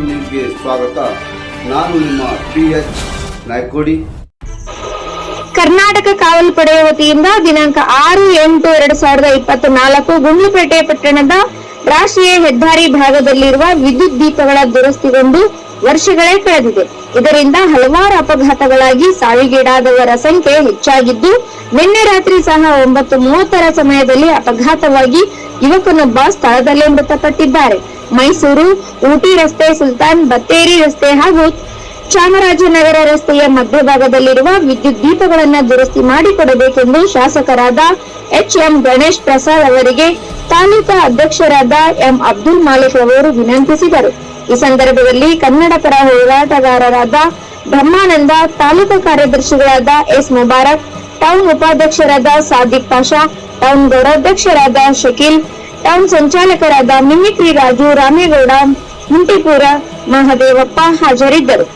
ನ್ಯೂಸ್ಗೆ ಸ್ವಾಗತ. ನಾನು ನಿಮ್ಮ ಪಿ ಎಚ್ ಕರ್ನಾಟಕ ಕಾವಲು ಪಡೆಯ ವತಿಯಿಂದ ದಿನಾಂಕ ಆರು ಎಂಟು ಎರಡು ಸಾವಿರದ ಇಪ್ಪತ್ತ್ ನಾಲ್ಕು ಗುಂಡ್ಲುಪೇಟೆ ಪಟ್ಟಣದ ರಾಷ್ಟ್ರೀಯ ಹೆದ್ದಾರಿ ಭಾಗದಲ್ಲಿರುವ ವಿದ್ಯುತ್ ದೀಪಗಳ ದುರಸ್ತಿಗೊಂಡು ವರ್ಷಗಳೇ ಕಳೆದಿದೆ. ಇದರಿಂದ ಹಲವಾರು ಅಪಘಾತಗಳಾಗಿ ಸಾವಿಗೀಡಾದವರ ಸಂಖ್ಯೆ ಹೆಚ್ಚಾಗಿದ್ದು, ನಿನ್ನೆ ರಾತ್ರಿ ಸಹ ಒಂಬತ್ತು ಮೂವತ್ತರ ಸಮಯದಲ್ಲಿ ಅಪಘಾತವಾಗಿ ಯುವಕನೊಬ್ಬ ಸ್ಥಳದಲ್ಲೇ ಮೃತಪಟ್ಟಿದ್ದಾರೆ. ಮೈಸೂರು, ಊಟಿ ರಸ್ತೆ, ಸುಲ್ತಾನ್, ಬತ್ತೇರಿ ರಸ್ತೆ ಹಾಗೂ ಚಾಮರಾಜನಗರ ರಸ್ತೆಯ ಮಧ್ಯಭಾಗದಲ್ಲಿರುವ ವಿದ್ಯುತ್ ದೀಪಗಳನ್ನು ದುರಸ್ತಿ ಮಾಡಿಕೊಡಬೇಕೆಂದು ಶಾಸಕರಾದ ಎಚ್ ಎಂ ಗಣೇಶ್ ಪ್ರಸಾದ್ ಅವರಿಗೆ ತಾಲೂಕಾ ಅಧ್ಯಕ್ಷರಾದ ಎಂ ಅಬ್ದುಲ್ ಮಾಲಿಕ್ ಅವರು ವಿನಂತಿಸಿದರು. ಈ ಸಂದರ್ಭದಲ್ಲಿ ಕನ್ನಡ ಪರ ಹೋರಾಟಗಾರರಾದ ಬ್ರಹ್ಮಾನಂದ, ತಾಲೂಕು ಕಾರ್ಯದರ್ಶಿಗಳಾದ ಎಸ್ ಮುಬಾರಕ್, ಟೌನ್ ಉಪಾಧ್ಯಕ್ಷರಾದ ಸಾದಿಕ್ ಪಾಷಾ, ಟೌನ್ ಗೌರವಾಧ್ಯಕ್ಷರಾದ ಶಕೀಲ್, ಟೌನ್ ಸಂಚಾಲಕರಾದ ಮಿಮಿಕ್ರಿ ರಾಜು ರಾಮೇಗೌಡ, ಮುಂಟಿಪುರ, ಮಹದೇವಪ್ಪ ಹಾಜರಿದ್ದರು.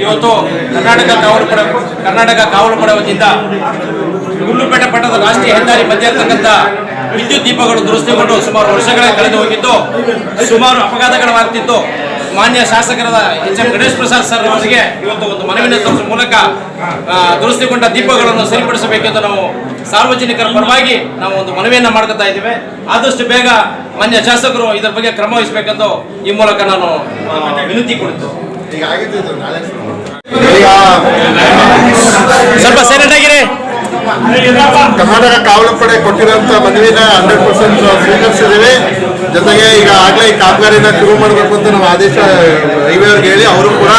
ಇವತ್ತು ಕರ್ನಾಟಕ ಕಾವಲು ಪಡೆ ಕರ್ನಾಟಕ ಕಾವಲು ಪಡೆ ವತಿಯಿಂದ ಗುಂಡ್ಲುಪೇಟೆ ಪಟ್ಟಣದ ರಾಷ್ಟ್ರೀಯ ಹೆದ್ದಾರಿ ಮಧ್ಯೆ ಇರ್ತಕ್ಕಂಥ ವಿದ್ಯುತ್ ದೀಪಗಳು ದುರಸ್ತಿಗೊಂಡು ಸುಮಾರು ವರ್ಷಗಳೇ ಕಳೆದು ಹೋಗಿದ್ದು ಸುಮಾರು ಅಪಘಾತಗಳಾಗ್ತಿತ್ತು ಮಾನ್ಯ ಶಾಸಕರಾದ H M Ganesh Prasad sir ಅವರಿಗೆ ಇವತ್ತು ಒಂದು ಮನವಿನ ಮೂಲಕ ದುರಸ್ತಿಗೊಂಡ ದೀಪಗಳನ್ನು ಸರಿಪಡಿಸಬೇಕೆಂದು ನಾವು ಸಾರ್ವಜನಿಕರ ಪರವಾಗಿ ನಾವು ಒಂದು ಮನವಿಯನ್ನು ಮಾಡ್ಕೊತಾ ಇದ್ದೇವೆ. ಆದಷ್ಟು ಬೇಗ ಮಾನ್ಯ ಶಾಸಕರು ಇದರ ಬಗ್ಗೆ ಕ್ರಮ ವಹಿಸಬೇಕೆಂದು ಈ ಮೂಲಕ ನಾನು ವಿನಂತಿ ಕೊಡ್ತು ಸ್ವಲ್ಪ ಸೈಲೆಂಟ್ ಆಗಿರಿ. ಕರ್ನಾಟಕ ಕಾವಲು ಪಡೆ ಕೊಟ್ಟಿರೋಂಥ ಮನವಿನ ಹಂಡ್ರೆಡ್ ಪರ್ಸೆಂಟ್ ಸ್ವೀಕರಿಸಿದ್ದೇವೆ. ಜೊತೆಗೆ ಈಗ ಆಗ್ಲೇ ಈ ಕಾಮಗಾರಿನ ಶುರು ಮಾಡಬೇಕು ಅಂತ ನಾವು ಆದೇಶ ಹೈವೇ ಅವ್ರಿಗೆ ಹೇಳಿ ಅವರು ಕೂಡ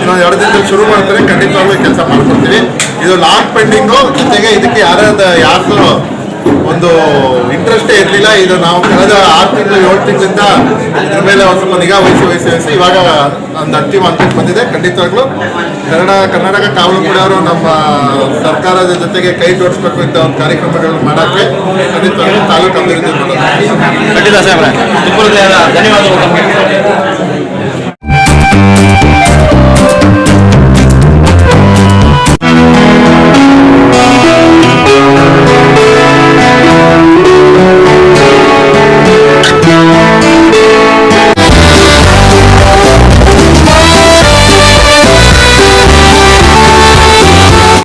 ಇನ್ನೊಂದು ಎರಡು ದಿನದಲ್ಲಿ ಶುರು ಮಾಡ್ತಾರೆ. ಖಂಡಿತವಾಗ್ಲೂ ಕೆಲಸ ಮಾಡ್ಕೊಡ್ತೀವಿ. ಇದು ಲಾಂಗ್ ಪೆಂಡಿಂಗು ಜೊತೆಗೆ ಇದಕ್ಕೆ ಯಾರಾದ್ರೂ ಯಾರ್ದು ಒಂದು ಇಂಟ್ರೆಸ್ಟೇ ಇರಲಿಲ್ಲ. ಇದು ನಾವು ಕಳೆದ ಆರು ತಿಂಗಳು, ಏಳು ತಿಂಗಳಿಂದ ಇದ್ರ ಮೇಲೆ ಒಂದು ಸ್ವಲ್ಪ ನಿಗಾ ವಹಿಸಿ ವಹಿಸಿ ವಹಿಸಿ ಇವಾಗ ಒಂದು ಅಂತಿಮ ಹಂತಕ್ಕೆ ಬಂದಿದೆ. ಖಂಡಿತವಾಗ್ಲೂ ಕನ್ನಡ, ಕರ್ನಾಟಕ ಕಾವಲು ಪಡೆಯವರು ನಮ್ಮ ಸರ್ಕಾರದ ಜೊತೆಗೆ ಕೈ ಜೋಡಿಸ್ಬೇಕು ಅಂತ ಒಂದು ಕಾರ್ಯಕ್ರಮಗಳನ್ನು ಮಾಡೋಕ್ಕೆ ಖಂಡಿತವಾಗ್ಲು ತಾಲೂಕು ಅಭಿವೃದ್ಧಿ ಮಾಡೋದು. ಖಂಡಿತ ಧನ್ಯವಾದಗಳು.